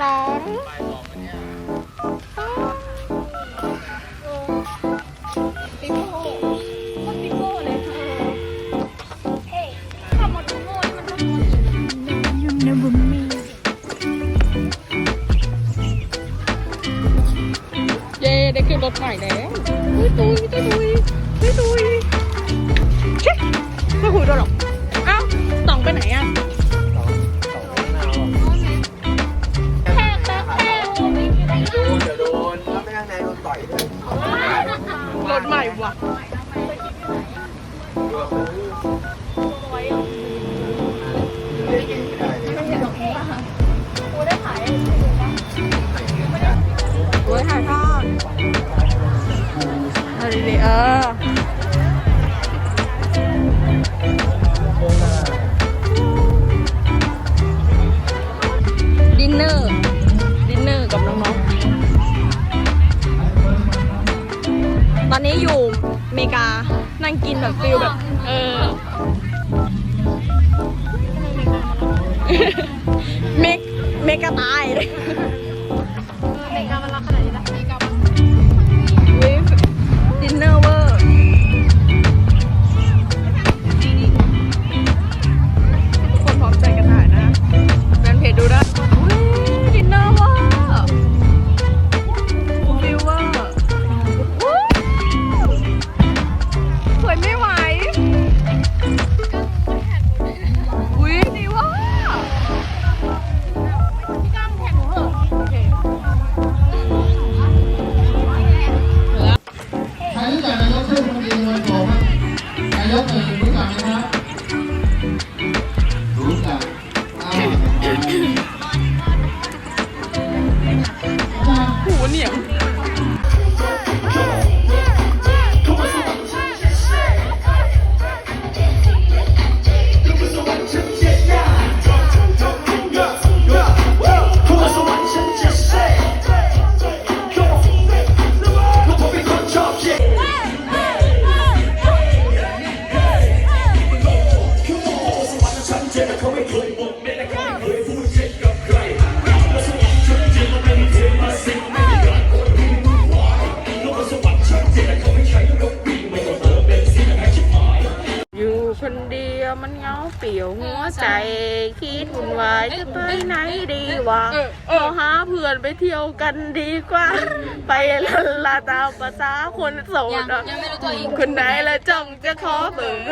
สองปิโป้คนปิโป้เลยเฮ้ยขับมอเตอร์โม่นี่มันต้องยุ่งนะบุมมีเย้ได้ขึ้นรถใหม่แล้วเฮ้ยตุยเจ้าตุยเฮ้ยตุยเช็คไม่คุยด้วยหรอกอ้าวต่องไปไหนอะ ถใหม่ว่ะ ตอนนี้อยู่อเมริกา นั่งกินแบบฟิลแบบ เออเมกเมกาตายเลย เอ อยู่คนเดียวมันเหงาเปลี่ยวหัวใจคิดวุ่นวายจะไปไหนดีวะเราหาเพื่อนไปเที่ยวกันดีกว่า ไปละลาตามภาษาคนโสดอะยังไม่รู้ตัวเองคนไหนละจ้องจะขอเบอร์